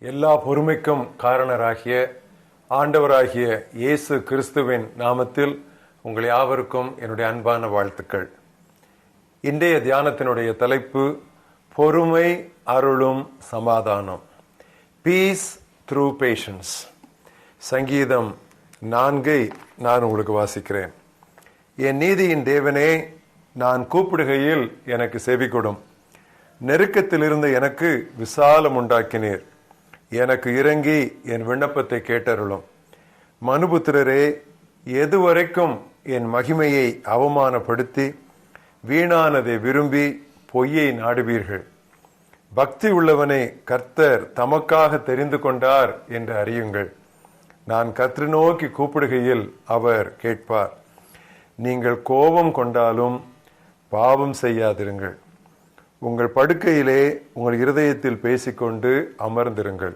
எல்லா பொறுமைக்கும் காரணராகிய ஆண்டவராகிய இயேசு கிறிஸ்துவின் நாமத்தில் உங்கள் யாவருக்கும் என்னுடைய அன்பான வாழ்த்துக்கள். இன்றைய தியானத்தினுடைய தலைப்பு பொறுமை அருளும் சமாதானம். பீஸ் த்ரூ பேஷன்ஸ் சங்கீதம் நான்கை நான் உங்களுக்கு வாசிக்கிறேன். என் நீதியின் தேவனே நான் கூப்பிடுகையில் எனக்கு செவி கொடும் நெருக்கத்திலிருந்து எனக்கு விசாலம் உண்டாக்கினீர் எனக்கு இறங்கி என் விண்ணப்பத்தை கேட்டருளும். மனுபுத்திரரே எதுவரைக்கும் என் மகிமையை அவமானப்படுத்தி வீணானதை விரும்பி பொய்யை நாடுவீர்கள். பக்தி உள்ளவனை கர்த்தர் தமக்காக தெரிந்து கொண்டார் என்று அறியுங்கள். நான் கற்று நோக்கி கூப்பிடுகையில் அவர் கேட்பார். நீங்கள் கோபம் கொண்டாலும் பாவம் செய்யாதிருங்கள். உங்கள் படுக்கையிலே உங்கள் இருதயத்தில் பேசிக்கொண்டு அமர்ந்திருங்கள்.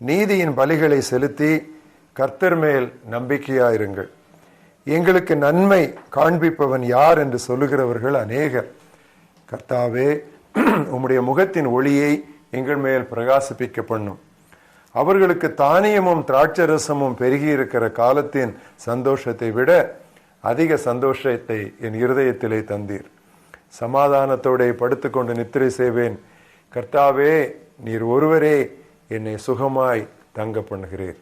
நீதியின் பலிகளை செலுத்தி கர்த்தர் மேல் நம்பிக்கையாயிருங்கள். எங்களுக்கு நன்மை காண்பிப்பவன் யார் என்று சொல்லுகிறவர்கள் அநேகர். கர்த்தாவே உம்முடைய முகத்தின் ஒளியை எங்கள் மேல் பிரகாசிப்பிக்க பண்ணும். அவர்களுக்கு தானியமும் திராட்சரசமும் பெருகி இருக்கிற காலத்தின் சந்தோஷத்தை விட அதிக சந்தோஷத்தை என் இருதயத்திலே தந்தீர். சமாதானத்தோட படுத்துக்கொண்டு நித்திரை செய்வேன். கர்த்தாவே நீர் ஒருவரே என்னை சுகமாய் தங்க பண்ணுகிறீர்.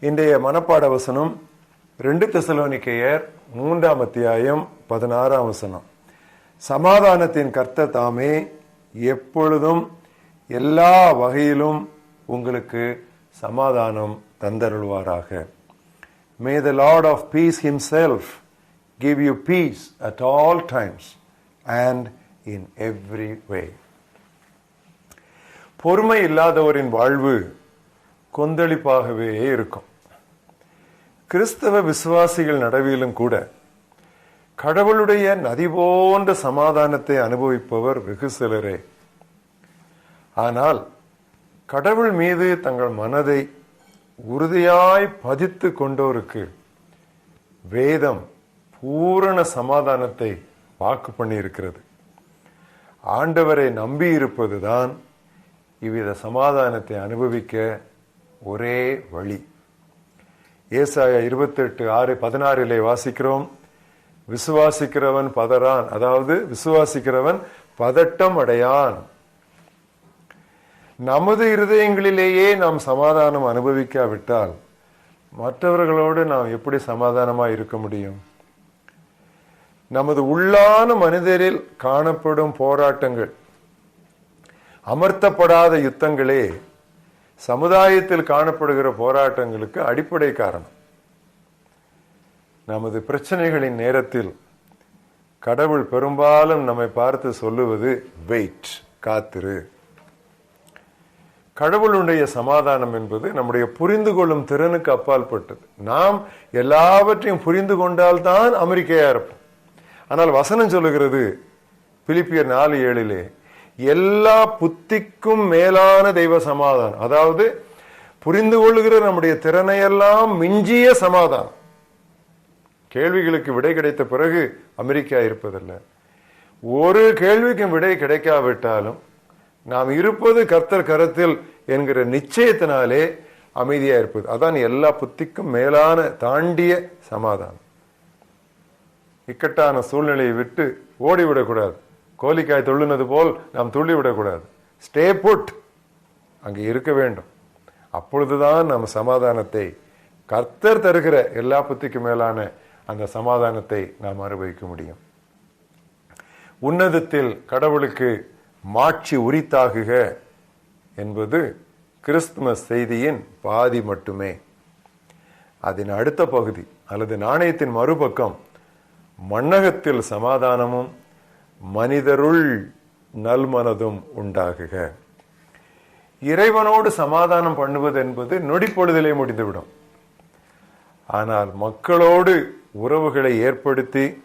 இன்றைய மனப்பாட வசனம் ரெண்டு தெசலோனிக்கையர் மூன்றாம் அத்தியாயம் பதினாறாம் வசனம். சமாதானத்தின் கர்த்த தாமே எப்பொழுதும் எல்லா வகையிலும் உங்களுக்கு சமாதானம் தந்தருள்வாராக. May the lord of peace himself give you peace at all times and in every way. பொறுமை இல்லாதவரின் வாழ்வு கொந்தளிப்பாகவே இருக்கும் கிறிஸ்தவ விசுவாசிகள் நடவிலும் கூட கடவுளுடைய நதி போன்ற சமாதானத்தை அனுபவிப்பவர் வெகு சிலரே ஆனால் கடவுள் மீது தங்கள் மனதை உறுதியாய் பதித்து கொண்டோருக்கு வேதம் பூரண சமாதானத்தை வாக்கு பண்ணியிருக்கிறது. ஆண்டவரை நம்பி இருப்பதுதான் இவ்வித சமாதானத்தை அனுபவிக்க ஒரே வழி. ஏசாய இருபத்தெட்டு ஆறு பதினாறிலே வாசிக்கிறோம். விசுவாசிக்கிறவன் பதறான். அதாவது விசுவாசிக்கிறவன் பதட்டம் அடையான். நமது இருதயங்களிலேயே நாம் சமாதானம் அனுபவிக்காவிட்டால் மற்றவர்களோடு நாம் எப்படி சமாதானமாக இருக்க முடியும்? நமது உள்ளான மனிதரில் காணப்படும் போராட்டங்கள் அமர்த்தப்படாத யுத்தங்களே சமுதாயத்தில் காணப்படுகிற போராட்டங்களுக்கு அடிப்படை காரணம். நமது பிரச்சனைகளின் நேரத்தில் கடவுள் பெரும்பாலும் நம்மை பார்த்து சொல்லுவது வெயிட் காத்திரு. கடவுளுடைய சமாதானம் என்பது நம்முடைய புரிந்து கொள்ளும் திறனுக்கு அப்பால்பட்டது நாம் எல்லாவற்றையும் புரிந்து கொண்டால்தான் அமெரிக்கையா இருப்போம். ஆனால் வசனம் சொல்லுகிறது பிலிப்பியர் நாலு ஏழிலே எல்லா புத்திக்கும் மேலான தெய்வ சமாதானம். அதாவது புரிந்து கொள்ளுகிற நம்முடைய திறனையெல்லாம் மிஞ்சிய சமாதானம். கேள்விகளுக்கு விடை கிடைத்த பிறகு அமெரிக்கா இருப்பதில்லை. ஒரு கேள்விக்கும் விடை கிடைக்காவிட்டாலும் நாம் இருப்பது கர்த்தர் கரத்தில் என்கிற நிச்சயத்தினாலே அமைதியா இருப்பது. அதான் எல்லா புத்திக்கும் மேலான தாண்டிய சமாதானம். இக்கட்டான சூழ்நிலையை விட்டு ஓடிவிடக்கூடாது. கோழிக்காய் தொள்ளுனது போல் நாம் துள்ளிவிடக்கூடாது. ஸ்டே புட் அங்கே இருக்க வேண்டும். அப்பொழுதுதான் நாம் சமாதானத்தை கர்த்தர் தருகிற எல்லா புத்திக்கு மேலான அந்த சமாதானத்தை நாம் அனுபவிக்க முடியும். உன்னதத்தில் கடவுளுக்கு மாட்சி உரித்தாகுக என்பது கிறிஸ்துமஸ் செய்தியின் பாதி மட்டுமே. அதன் அடுத்த பகுதி அல்லது நாணயத்தின் மறுபக்கம் மன்னகத்தில் சமாதானமும் மனிதருள் நல்மனதும் உண்டாகுக. இறைவனோடு சமாதானம் பண்ணுவது என்பது நொடிப்பொழுதிலே முடிந்துவிடும். ஆனால் மக்களோடு உறவுகளை ஏற்படுத்தி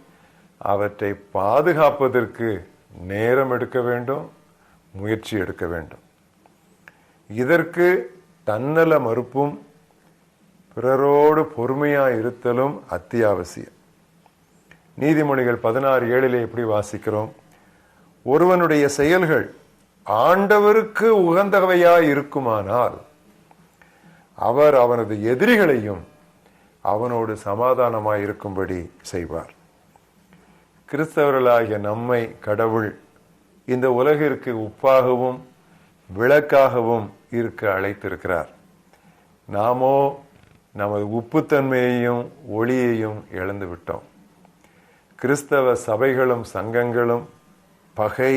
அவற்றை பாதுகாப்பதற்கு நேரம் எடுக்க வேண்டும் முயற்சி எடுக்க வேண்டும். இதற்கு தன்னல மறுப்பும் பிறரோடு பொறுமையாக இருத்தலும் அத்தியாவசியம். நீதிமொழிகள் பதினாறு ஏழிலே எப்படி வாசிக்கிறோம்? ஒருவனுடைய செயல்கள் ஆண்டவருக்கு உகந்தவையாய் இருக்குமானால் அவர் அவனது எதிரிகளையும் அவனோடு சமாதானமாய் இருக்கும்படி செய்வார். கிறிஸ்தவர்களாகிய நம்மை கடவுள் இந்த உலகிற்கு உப்பாகவும் விளக்காகவும் இருக்க அழைத்திருக்கிறார். நாமோ நமது உப்புத்தன்மையையும் ஒளியையும் இழந்து விட்டோம். கிறிஸ்தவ சபைகளும் சங்கங்களும் பகை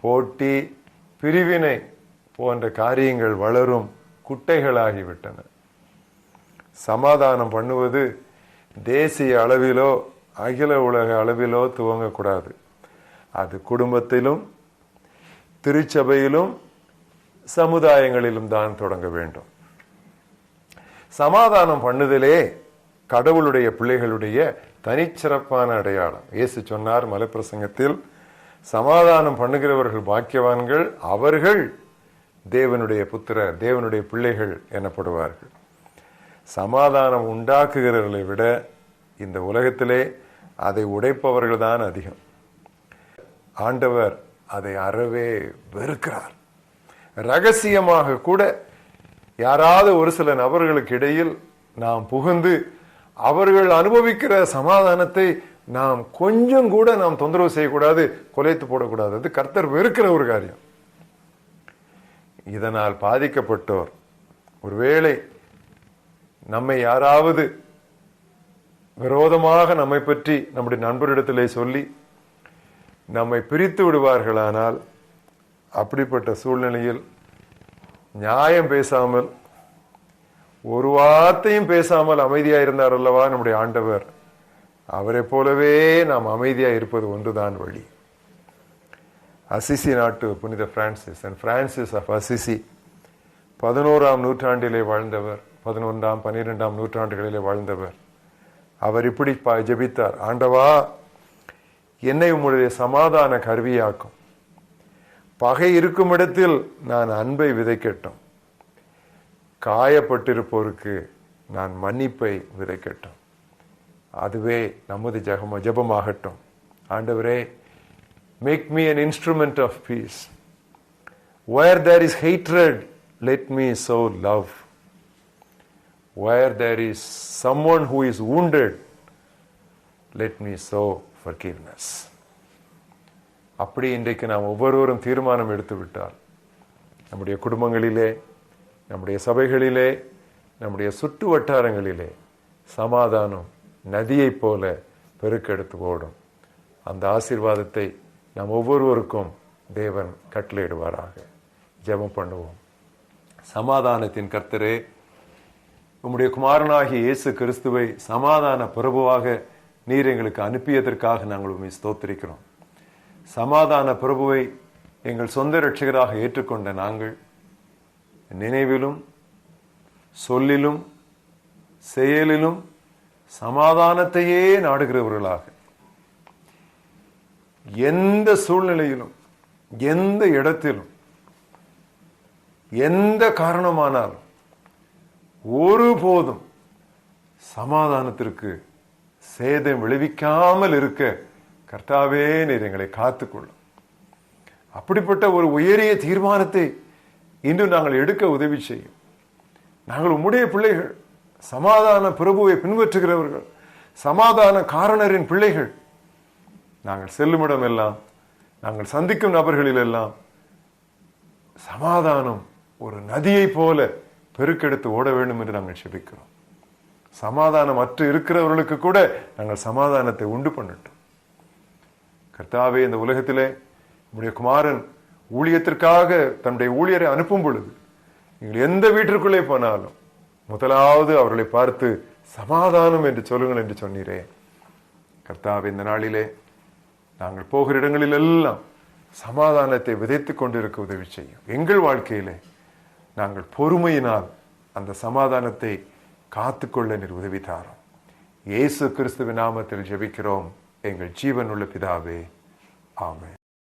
போட்டி பிரிவினை போன்ற காரியங்கள் வளரும் குட்டைகளாகிவிட்டன. சமாதானம் பண்ணுவது தேசிய அளவிலோ அகில உலக அளவிலோ துவங்கக்கூடாது. அது குடும்பத்திலும் திருச்சபையிலும் சமுதாயங்களிலும் தான் தொடங்க வேண்டும். சமாதானம் பண்ணுதலே கடவுளுடைய பிள்ளைகளுடைய தனிச்சிறப்பான அடையாளம். இயேசு சொன்னார் மலைப்பிரசங்கத்தில் சமாதானம் பண்ணுகிறவர்கள் பாக்கியவான்கள் அவர்கள் தேவனுடைய புத்திரர் தேவனுடைய பிள்ளைகள் எனப்படுவார்கள். சமாதானம் உண்டாக்குகிறவர்களை விட இந்த உலகத்திலே அதை உடைப்பவர்கள் தான் அதிகம். ஆண்டவர் அதை அறவே வெறுக்கிறார். ரகசியமாக கூட யாராவது ஒரு சில நபர்களுக்கு இடையில் நாம் புகுந்து அவர்கள் அனுபவிக்கிற சமாதானத்தை நாம் கொஞ்சம் கூட நாம் தொந்தரவு செய்யக்கூடாது கொலைத்து போடக்கூடாது. அது கர்த்தர் வெறுக்கிற ஒரு காரியம். இதனால் பாதிக்கப்பட்டோர் ஒருவேளை நம்மை யாராவது விரோதமாக நம்மை பற்றி நம்முடைய நண்பரிடத்திலே சொல்லி நம்மை பிரித்து விடுவார்களானால் அப்படிப்பட்ட சூழ்நிலையில் நியாயம் பேசாமல் ஒரு வார்த்தையும் பேசாமல் அமைதியா இருந்தார் அல்லவா நம்முடைய ஆண்டவர்? அவரை போலவே நாம் அமைதியா இருப்பது ஒன்றுதான் வழி. அசிசி நாட்டு புனித Francis and Francis of Assisi. பதினோராம் நூற்றாண்டிலே வாழ்ந்தவர் பதினொன்றாம் பன்னிரெண்டாம் நூற்றாண்டுகளிலே வாழ்ந்தவர். அவர் இப்படி ப- ஆண்டவா என்னை உம்முடைய சமாதான கருவியாக்கும். பகை இருக்கும் இடத்தில் நான் அன்பை விதைக்கட்டும். காயப்பட்டிருப்போருக்கு நான் மன்னிப்பை விதைக்கட்டும் அதுவே நமது ஜகம ஜபமாகட்டும் ஆண்டவரே make me an instrument of peace where there is hatred let me sow love where there is someone who is wounded let me sow forgiveness அப்படி இன்றைக்கு நாம் ஒவ்வொருவரும் தீர்மானம் எடுத்து விட்டால் நம்முடைய குடும்பங்களிலே நம்முடைய சபைகளிலே நம்முடைய சுற்று வட்டாரங்களிலே சமாதானம் நதியைப் போல பெருக்கெடுத்து ஓடும் அந்த ஆசீர்வாதத்தை நாம் ஒவ்வொருவருக்கும் தேவன் கட்டளையிடுவாராக. ஜெபம் பண்ணுவோம். சமாதானத்தின் கர்த்தரே உம்முடைய குமாரனாகிய இயேசு கிறிஸ்துவை சமாதான பிரபுவாக நீர் எங்களுக்கு அனுப்பியதற்காக நாங்கள் உண்மை ஸ்தோத்திரிக்கிறோம். சமாதான பிரபுவை எங்கள் சொந்த ரட்சகராக ஏற்றுக்கொண்ட நாங்கள் நினைவிலும் சொல்லிலும் செயலிலும் சமாதானத்தையே நாடுகிறவர்களாக. எந்த சூழ்நிலையிலும் எந்த இடத்திலும் எந்த காரணமானாலும் ஒருபோதும் சமாதானத்திற்கு சேதம் விளைவிக்காமல் இருக்க கர்த்தாவே நீர் எங்களை காத்துக்கொள்ளும். அப்படிப்பட்ட ஒரு உயரிய தீர்மானத்தை இன்று நாங்கள் எடுக்க உதவி செய்யும். நாங்கள் உம்முடைய பிள்ளைகள் சமாதான பிரபுவை பின்பற்றுகிறவர்கள் சமாதான காரணரின் பிள்ளைகள். நாங்கள் செல்லுமிடம் எல்லாம் நாங்கள் சந்திக்கும் நபர்களில் எல்லாம் சமாதானம் ஒரு நதியைப் போல பெருக்கெடுத்து ஓட வேண்டும் என்று நாங்கள் செபிக்கிறோம். சமாதானம் அற்று இருக்கிறவர்களுக்கு கூட நாங்கள் சமாதானத்தை உண்டு பண்ணட்டும். கர்த்தாவே இந்த உலகத்திலே நம்முடைய குமாரன் ஊழியத்திற்காக தன்னுடைய ஊழியரை அனுப்பும் பொழுது நீங்கள் எந்த வீட்டிற்குள்ளே போனாலும் முதலாவது அவர்களை பார்த்து சமாதானம் என்று சொல்லுங்கள் என்று சொன்னீரே. கர்த்தாவை இந்த நாளிலே நாங்கள் போகிற இடங்களில் எல்லாம் சமாதானத்தை விதைத்து கொண்டிருக்க உதவி செய்யும். எங்கள் வாழ்க்கையிலே நாங்கள் பொறுமையினால் அந்த சமாதானத்தை காத்துக்கொள்ள நீர் உதவி தாரோம். இயேசு கிறிஸ்துவ நாமத்தில் ஜெபிக்கிறோம். எங்கள் ஜீவனுள்ள பிதாவே ஆமே